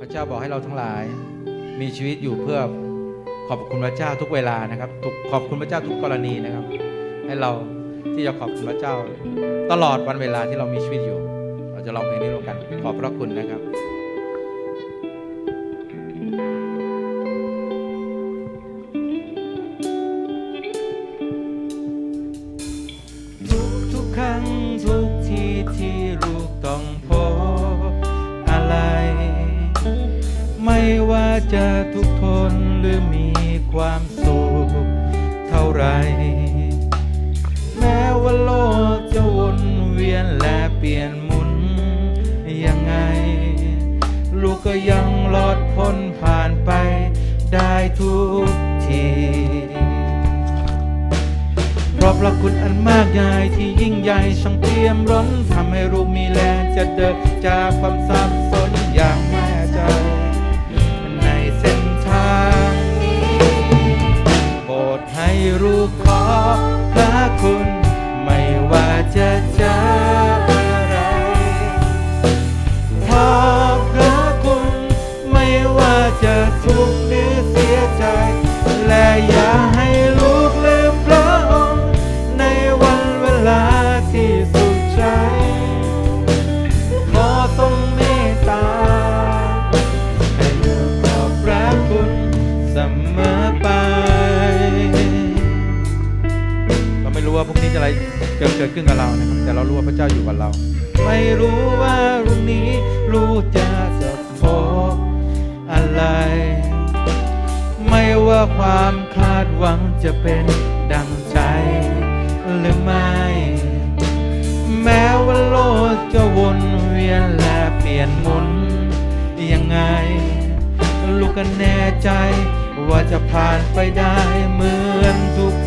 พระเจ้าบอกให้เราทั้งหลาย มีชีวิตอยู่เพื่อขอบคุณพระเจ้าทุกเวลานะครับขอบคุณพระเจ้าทุกกรณีนะครับ ให้เราที่จะขอบคุณพระเจ้า ตลอดวันเวลาที่เรามีชีวิตอยู่ เราจะลองเพลงนี้ร่วมกัน ขอบพระคุณนะครับทุกทุกครั้งทุกทีที่ลู จะทุกทนหรือมีความสุขเท่าไร แม้ว่าโลกจะวนเวียนและเปลี่ยนหมุนยังไง ลูกก็ยังรอดพ้นผ่านไปได้ทุกทีเพราะพระคุณอันมากใหญ่ที่ยิ่งใหญ่ช่างเตรียมร้นทำให้ลูกมีแรงจะเดินจากความสับส ดให้ขอพระคุณ ไม่ว่าจะเจออะไรขอบพระคุณ ไม่ว่าจะทุกข์หรือเสียใจ และอย่าให้ลูกลืมพระองค์ ในวันเวลาที่สุดใจ ขอทรงเมตตาให้ลูกขอบพระคุณเสมอ อะไรเกิดเกิดขึ้นกับเรานะครับ แต่เรารู้ว่าพระเจ้าอยู่กับเรา ไม่รู้ว่าพรุ่งนี้รู้จะจะพบอะไร ไม่ว่าความคาดหวังจะเป็นดังใจหรือไม่ แม้ว่าโลกจะวนเวียนและเปลี่ยนหมุนยังไง ลูกก็แน่ใจว่าจะผ่านไปได้เหมือนทุก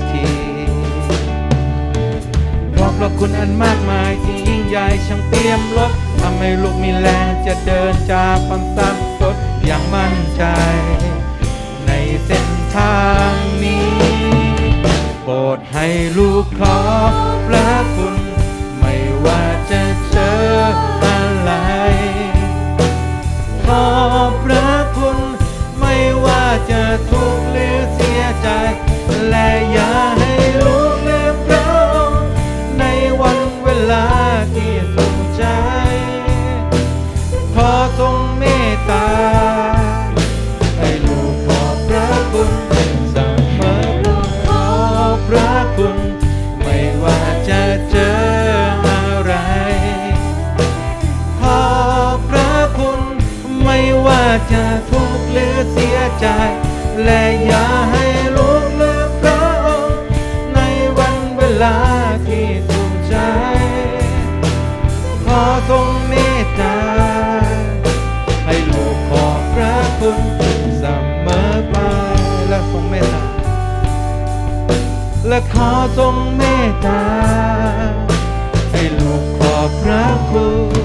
คุณอันมากมายที่ยิ่งใหญ่ช่างเตรียมรถทำให้ลูกมีแรงจะเดินจากความสับสนอย่างมั่นใจ ในเส้นทางนี้ โปรดให้ลูกขอบระ ลาที่สุขใจ ขอทรงเมตตา ให้ลูกขอบพระคุณเสมอขอบพระคุณ ไม่ว่าจะเจออะไร ขอบพระคุณ ไม่ว่าจะทุกข์หรือเสียใจ และอย่าให้ลูกลืมพระองค์ในวันเวลา และขอทรงเมตตาให้ลูกขอบพระคุณ